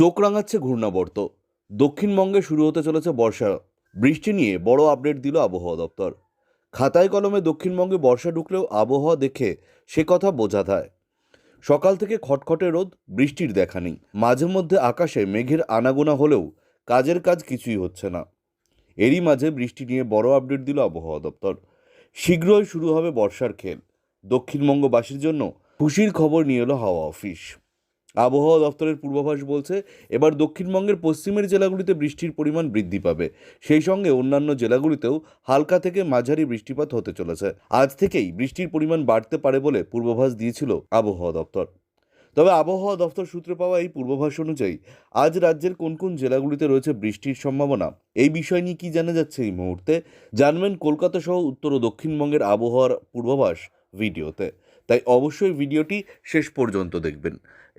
চোখ রাঙাচ্ছে ঘূর্ণাবর্ত। দক্ষিণবঙ্গে শুরু হতে চলেছে বর্ষা। বৃষ্টি নিয়ে বড় আপডেট দিল আবহাওয়া দপ্তর। খাতায় কলমে দক্ষিণবঙ্গে বর্ষা ঢুকলেও আবহাওয়া দেখে সে কথা বোঝা যায়। সকাল থেকে খটখটে রোদ, বৃষ্টির দেখা নেই। মাঝে মধ্যে আকাশে মেঘের আনাগোনা হলেও কাজের কাজ কিছুই হচ্ছে না। এরই মাঝে বৃষ্টি নিয়ে বড় আপডেট দিল আবহাওয়া দপ্তর। শীঘ্রই শুরু হবে বর্ষার খেল। দক্ষিণবঙ্গবাসীর জন্য খুশির খবর নিয়ে এলো হাওয়া অফিস। আবহাওয়া দপ্তরের পূর্বাভাস বলছে, এবার দক্ষিণবঙ্গের পশ্চিমের জেলাগুলিতে বৃষ্টির পরিমাণ বৃদ্ধি পাবে। সেই সঙ্গে অন্যান্য জেলাগুলিতেও হালকা থেকে মাঝারি বৃষ্টিপাত হতে চলেছে। আজ থেকেই বৃষ্টির পরিমাণ বাড়তে পারে বলে পূর্বাভাস দিয়েছিল আবহাওয়া দপ্তর। তবে আবহাওয়া দপ্তর সূত্রে পাওয়া এই পূর্বাভাস অনুযায়ী, আজ রাজ্যের কোন কোন জেলাগুলিতে রয়েছে বৃষ্টির সম্ভাবনা, এই বিষয় নিয়ে কি জানা যাচ্ছে এই মুহূর্তে, জানবেন কলকাতা সহ উত্তর ও দক্ষিণবঙ্গের আবহাওয়ার পূর্বাভাস ভিডিওতে। তাই অবশ্যই ভিডিওটি শেষ পর্যন্ত দেখবেন।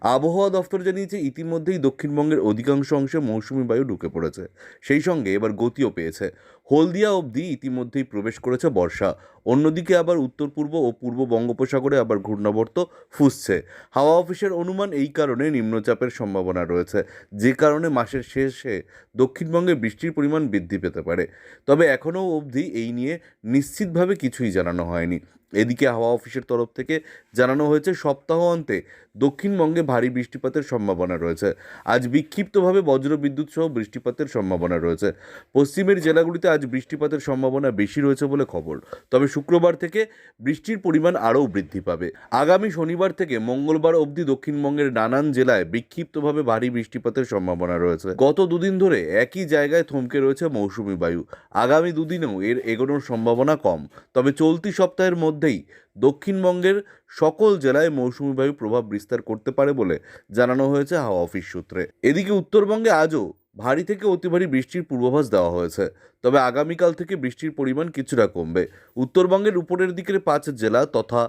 আবহাওয়া দফতর জানিয়েছে, ইতিমধ্যেই দক্ষিণবঙ্গের অধিকাংশ অংশে মৌসুমি বায়ু ঢুকে পড়েছে। সেই সঙ্গে এবার গতিও পেয়েছে। হলদিয়া অবধি ইতিমধ্যেই প্রবেশ করেছে বর্ষা। অন্যদিকে আবার উত্তর পূর্ব ও পূর্ব বঙ্গোপসাগরে আবার ঘূর্ণাবর্ত ফুসছে। হাওয়া অফিসের অনুমান এই কারণে নিম্নচাপের সম্ভাবনা রয়েছে, যে কারণে মাসের শেষে দক্ষিণবঙ্গে বৃষ্টির পরিমাণ বৃদ্ধি পেতে পারে। তবে এখনও অবধি এই নিয়ে নিশ্চিতভাবে কিছুই জানানো হয়নি। এদিকে হাওয়া অফিসের তরফ থেকে জানানো হয়েছে, সপ্তাহ অন্তে দক্ষিণবঙ্গে ভারী বৃষ্টিপাতের সম্ভাবনা রয়েছে। আজ বিক্ষিপ্তভাবে বজ্রবিদ্যুৎ সহ বৃষ্টিপাতের সম্ভাবনা রয়েছে। পশ্চিমের জেলাগুলিতে আজ বৃষ্টিপাতের সম্ভাবনা বেশি রয়েছে বলে খবর। তবে শুক্রবার থেকে বৃষ্টির পরিমাণ আরও বৃদ্ধি পাবে। আগামী শনিবার থেকে মঙ্গলবার অবধি দক্ষিণবঙ্গের নানান জেলায় বিক্ষিপ্তভাবে ভারী বৃষ্টিপাতের সম্ভাবনা রয়েছে। গত দুদিন ধরে একই জায়গায় থমকে রয়েছে মৌসুমি বায়ু। আগামী দুদিনেও এর এগোনোর সম্ভাবনা কম। তবে চলতি সপ্তাহের মধ্যেই দক্ষিণবঙ্গের সকল জেলায় মৌসুমি বায়ু প্রভাব বিস্তার করতে পারে বলে জানানো হয়েছে হাওয়া অফিস সূত্রে। এদিকে উত্তরবঙ্গে আজও ভারী থেকে অতি ভারী বৃষ্টির পূর্বাভাস দেওয়া হয়েছে, তবে আগামীকাল থেকে বৃষ্টির পরিমাণ কিছুটা কমবে। উত্তরবঙ্গের উপরের দিকের পাঁচ জেলা তথা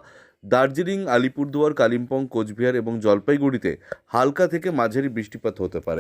দার্জিলিং, আলিপুরদুয়ার, কালিম্পং, কোচবিহার এবং জলপাইগুড়িতে হালকা থেকে মাঝারি বৃষ্টিপাত হতে পারে।